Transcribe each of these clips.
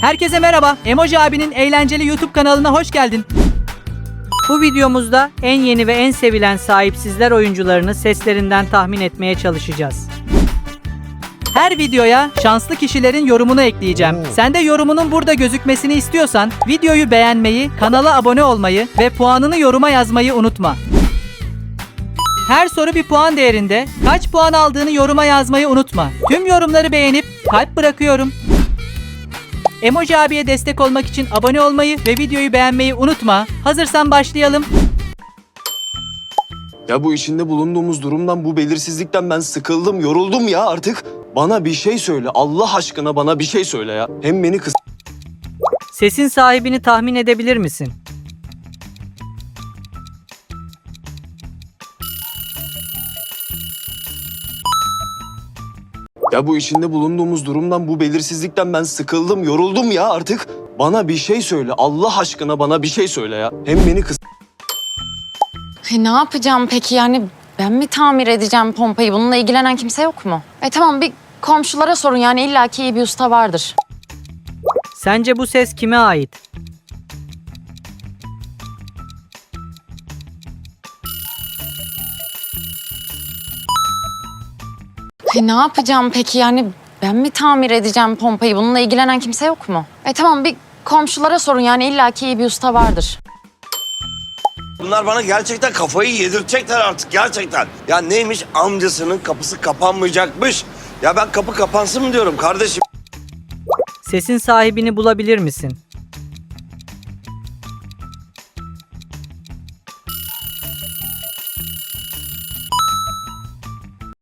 Herkese merhaba. Emoji abinin eğlenceli YouTube kanalına hoş geldin. Bu videomuzda en yeni ve en sevilen sahipsizler oyuncularını seslerinden tahmin etmeye çalışacağız. Her videoya şanslı kişilerin yorumunu ekleyeceğim. Sen de yorumunun burada gözükmesini istiyorsan videoyu beğenmeyi, kanala abone olmayı ve puanını yoruma yazmayı unutma. Her soru bir puan değerinde. Kaç puan aldığını yoruma yazmayı unutma. Tüm yorumları beğenip kalp bırakıyorum. Emoji abiye destek olmak için abone olmayı ve videoyu beğenmeyi unutma. Hazırsan başlayalım. Ya bu içinde bulunduğumuz durumdan, bu belirsizlikten ben sıkıldım, yoruldum ya artık. Bana bir şey söyle. Allah aşkına bana bir şey söyle ya. Hem beni kıs... Sesin sahibini tahmin edebilir misin? Ya bu içinde bulunduğumuz durumdan, bu belirsizlikten ben sıkıldım, yoruldum ya artık. Bana bir şey söyle. Allah aşkına bana bir şey söyle ya. Hem beni kıs... E, ne yapacağım peki yani ben mi tamir edeceğim pompayı? Bununla ilgilenen kimse yok mu? E tamam bir komşulara sorun yani illaki iyi bir usta vardır. Sence bu ses kime ait? E, ne yapacağım peki yani ben mi tamir edeceğim pompayı? Bununla ilgilenen kimse yok mu? E tamam bir komşulara sorun yani illaki iyi bir usta vardır. Bunlar bana gerçekten kafayı yedirtecekler artık gerçekten. Ya neymiş amcasının kapısı kapanmayacakmış. Ya ben kapı kapansın mı diyorum kardeşim. Sesin sahibini bulabilir misin?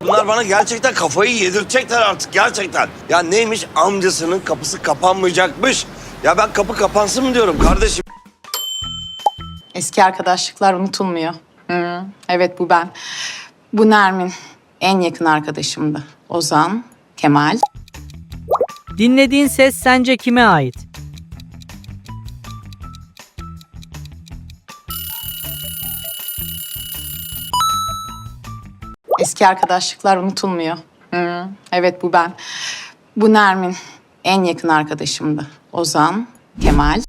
Bunlar bana gerçekten kafayı yedirtecekler artık gerçekten. Ya neymiş amcasının kapısı kapanmayacakmış. Ya ben kapı kapansın mı diyorum kardeşim. Eski arkadaşlıklar unutulmuyor. Hı, evet bu ben. Bu Nermin. En yakın arkadaşımdı. Ozan, Kemal. Dinlediğin ses sence kime ait? Eski arkadaşlıklar unutulmuyor. Hı, evet bu ben. Bu Nermin. En yakın arkadaşımdı. Ozan, Kemal.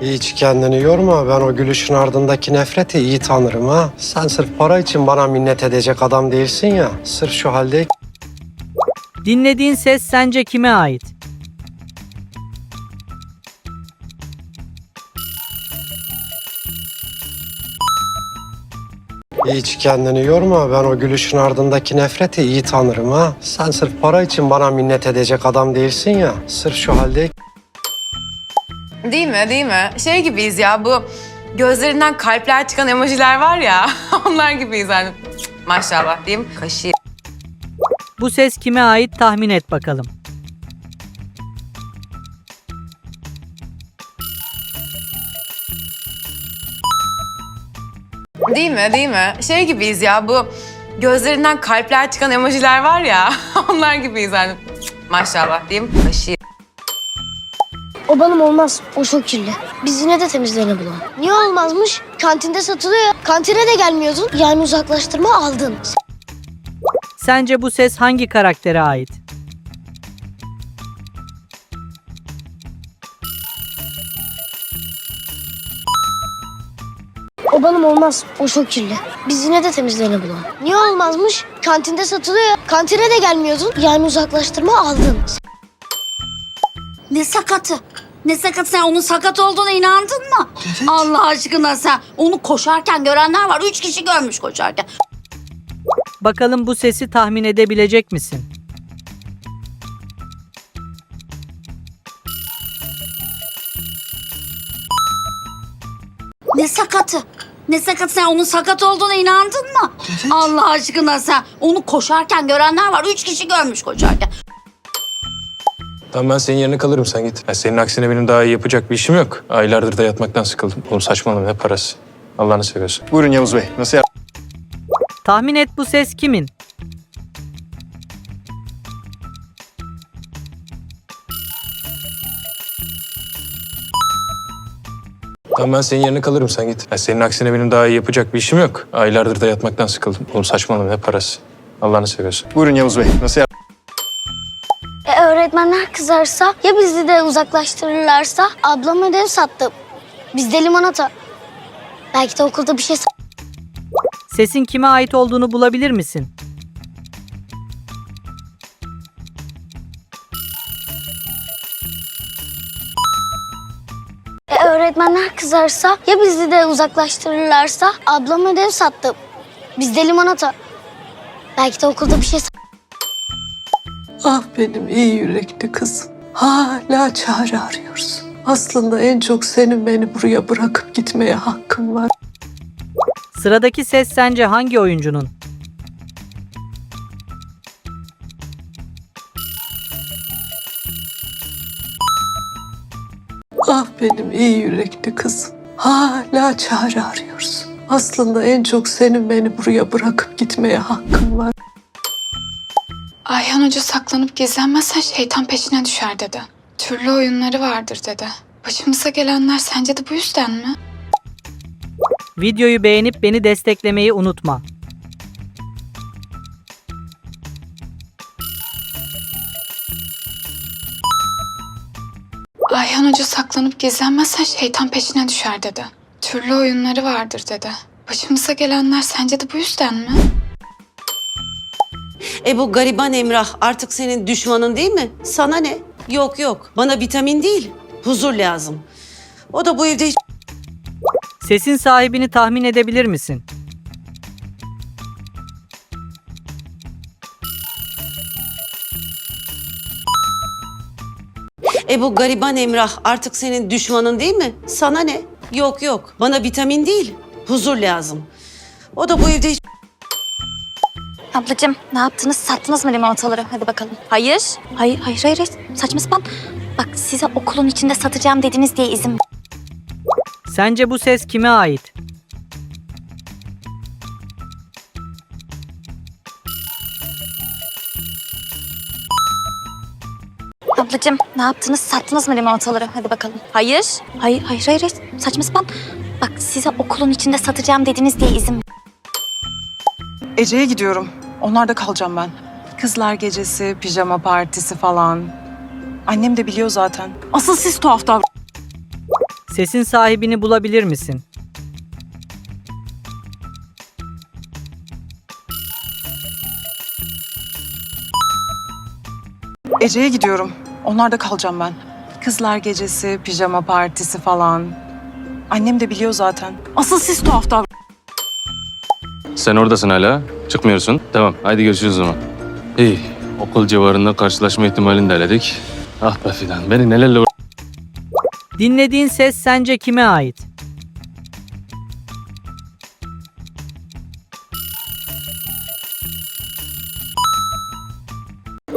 Hiç kendini yorma. Ben o gülüşün ardındaki nefreti iyi tanırım ha. Sen sırf para için bana minnet edecek adam değilsin ya. Sırf şu halde Dinlediğin ses sence kime ait? Hiç kendini yorma. Ben o gülüşün ardındaki nefreti iyi tanırım ha. Sen sırf para için bana minnet edecek adam değilsin ya. Sırf şu halde Değil mi? Değil mi? Şey gibiyiz ya bu gözlerinden kalpler çıkan emojiler var ya. onlar gibiyiz yani. Maşallah diyeyim. Kaşı Bu ses kime ait tahmin et bakalım. Değil mi? Değil mi? Şey gibiyiz ya bu gözlerinden kalpler çıkan emojiler var ya. onlar gibiyiz yani. Maşallah diyeyim. Kaşı O balım olmaz. O çok kirli. Biz yine de temizlerini bulalım. Niye olmazmış? Kantinde satılıyor. Kantine de gelmiyordun. Yani uzaklaştırma aldın. Sence bu ses hangi karaktere ait? Olmaz. O çok kirli. Biz yine de temizlerini bulalım. Niye olmazmış? Kantinde satılıyor. Kantine de gelmiyordun. Yani uzaklaştırma aldın. Ne sakatı? Ne sakat sen onun sakat olduğuna inandın mı? Allah aşkına sen onu koşarken görenler var. Üç kişi görmüş koşarken. Bakalım bu sesi tahmin edebilecek misin? Ne sakatı? Ne sakat sen onun sakat olduğuna inandın mı? Allah aşkına sen onu koşarken görenler var. Üç kişi görmüş koşarken. Tamam ben senin yerine kalırım sen git. Ya senin aksine benim daha iyi yapacak bir işim yok. Aylardır da yatmaktan sıkıldım. Oğlum saçmalama ne parası. Allah'ını seviyorsun. Buyurun Yavuz Bey. Nasıl Tahmin et bu ses kimin? Tamam ben senin yerine kalırım sen git. Ya senin aksine benim daha iyi yapacak bir işim yok. Aylardır da yatmaktan sıkıldım. Oğlum saçmalama ne parası. Allah'ını seviyorsun. Buyurun Yavuz Bey. Nasıl E, öğretmenim öğretmenler kızarsa ya bizi de uzaklaştırırlarsa ablam ödev sattı. Biz de limonata. Belki de okulda bir şey Sesin kime ait olduğunu bulabilir misin? Kızarsa ya bizi de uzaklaştırırlarsa ablam ödev sattı. Biz de limonata. Belki de okulda bir şey Ah benim iyi yürekli kızım. Hala çare arıyorsun. Aslında en çok senin beni buraya bırakıp gitmeye hakkın var. Sıradaki ses sence hangi oyuncunun? Ah benim iyi yürekli kızım. Hala çare arıyorsun. Aslında en çok senin beni buraya bırakıp gitmeye hakkın var. Ayhan Hoca saklanıp gizlenmezsen şeytan peşine düşer dedi. Türlü oyunları vardır dedi. Başımıza gelenler sence de bu yüzden mi? Videoyu beğenip beni desteklemeyi unutma. Ayhan Hoca saklanıp gizlenmezsen şeytan peşine düşer dedi. Türlü oyunları vardır dedi. Başımıza gelenler sence de bu yüzden mi? E bu gariban Emrah artık senin düşmanın değil mi? Sana ne? Yok yok. Bana vitamin değil, huzur lazım. O da bu evde hiç Sesin sahibini tahmin edebilir misin? E bu gariban Emrah artık senin düşmanın değil mi? Sana ne? Yok yok. Bana vitamin değil, huzur lazım. O da bu evde hiç Ablacığım ne yaptınız? Sattınız mı limonataları? Hadi bakalım. Hayır. Hayır, hayır, hayır. hayır. Saçma sapan. Bak size okulun içinde satacağım dediniz diye izin Sence bu ses kime ait? Ablacığım ne yaptınız? Sattınız mı limonataları? Hadi bakalım. Hayır. Hayır, hayır, hayır. hayır. Saçma sapan. Bak size okulun içinde satacağım dediniz diye izin Ece'ye gidiyorum. Onlarda kalacağım ben. Kızlar gecesi, pijama partisi falan. Annem de biliyor zaten. Asıl siz tuhaf davran. Sesin sahibini bulabilir misin? Ece'ye gidiyorum. Onlarda kalacağım ben. Kızlar gecesi, pijama partisi falan. Annem de biliyor zaten. Asıl siz tuhaf davran. Sen oradasın hala. Çıkmıyorsun. Tamam haydi görüşürüz o zaman. İyi. Okul civarında karşılaşma ihtimalini de eledik. Ah be Fidan beni nelerle uğra- Dinlediğin ses sence kime ait?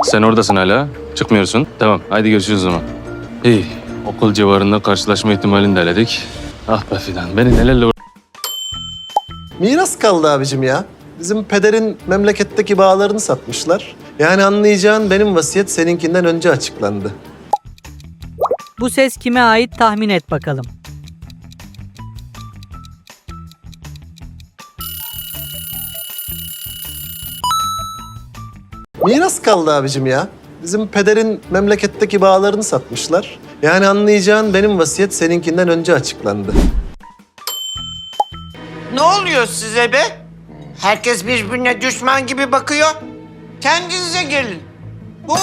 Sen oradasın hala. Çıkmıyorsun. Tamam haydi görüşürüz o zaman. İyi. Okul civarında karşılaşma ihtimalini de eledik. Ah be Fidan beni nelerle uğra- Miras kaldı abicim ya. Bizim pederin memleketteki bağlarını satmışlar. Yani anlayacağın benim vasiyet seninkinden önce açıklandı. Bu ses kime ait tahmin et bakalım. Miras kaldı abicim ya. Bizim pederin memleketteki bağlarını satmışlar. Yani anlayacağın benim vasiyet seninkinden önce açıklandı. Ne oluyor size be? Herkes birbirine düşman gibi bakıyor. Kendinize gelin. Bu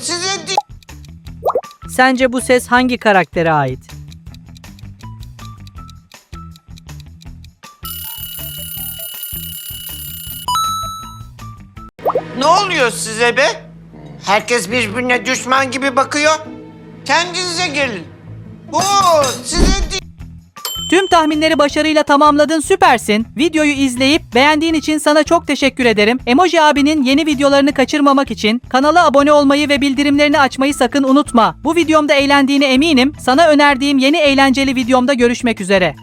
size değil. Sence bu ses hangi karaktere ait? Ne oluyor size be? Herkes birbirine düşman gibi bakıyor. Kendinize gelin. Bu size değil. Tüm tahminleri başarıyla tamamladın süpersin. Videoyu izleyip beğendiğin için sana çok teşekkür ederim. Emoji abinin yeni videolarını kaçırmamak için kanala abone olmayı ve bildirimlerini açmayı sakın unutma. Bu videomda eğlendiğine eminim. Sana önerdiğim yeni eğlenceli videomda görüşmek üzere.